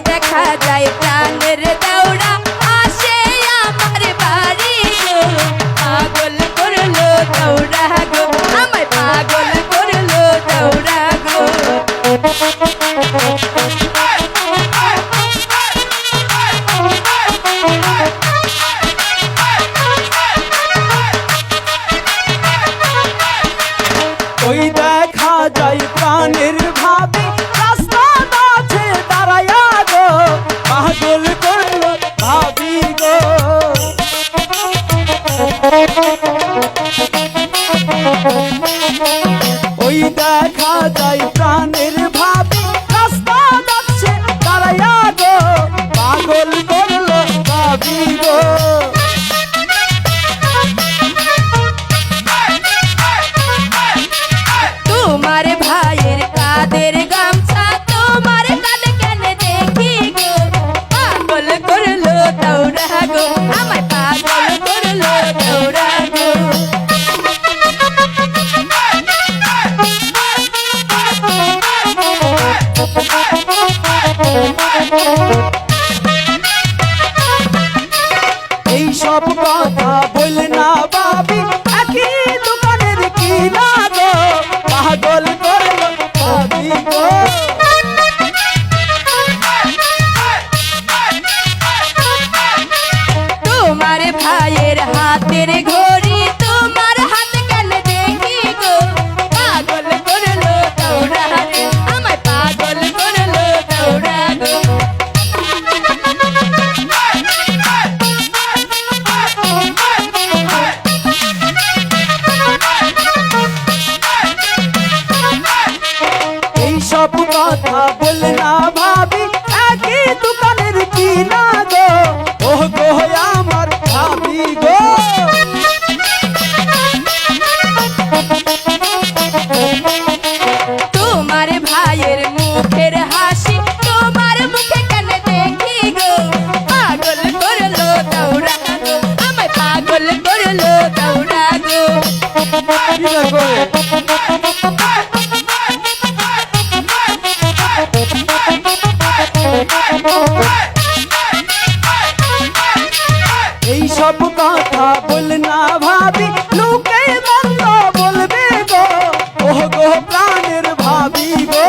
দেখা যায় প্রাণের দৌড়া। আসে আমার বাড়ি। পাগল করল, দৌড়া গো। আমায় পাগল করল, দৌড়া গো। ওই দেখা যায় প্রাণের রাতের ঘ এই সব কথা বল না ভাবি লোকে মন্দ বলবে গো। ওহ গো প্রাণের ভাবি গো।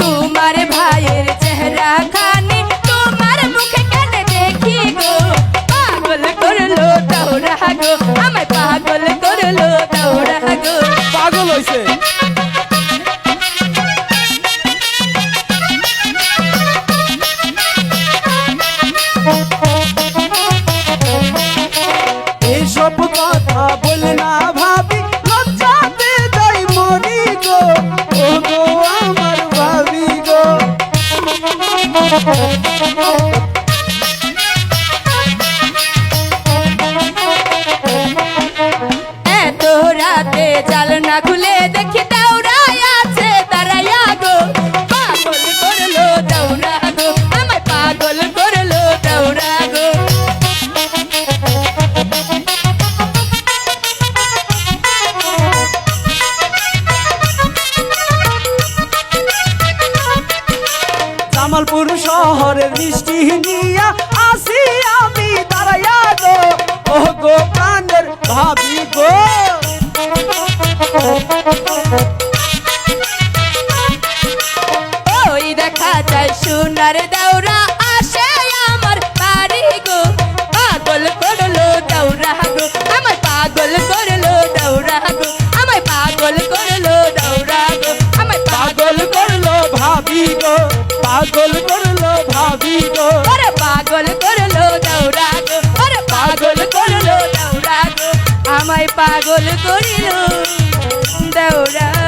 তোমার ভাইয়ের চেহারা খানি তোমার মুখে কেন দেখি গো? পাগল করল দৌড়া গো। আমায় পাগল করল দৌড়া গো। পাগল হইছে? শহরের মিষ্টি নিয়া আসি আমি দাঁড়াইয়া গো। ও গো প্রাণের ভাবি গো। পাগল করল দৌড়া গো আরে পাগল করল দৌড়া গো আমায় পাগল করিল দৌড়া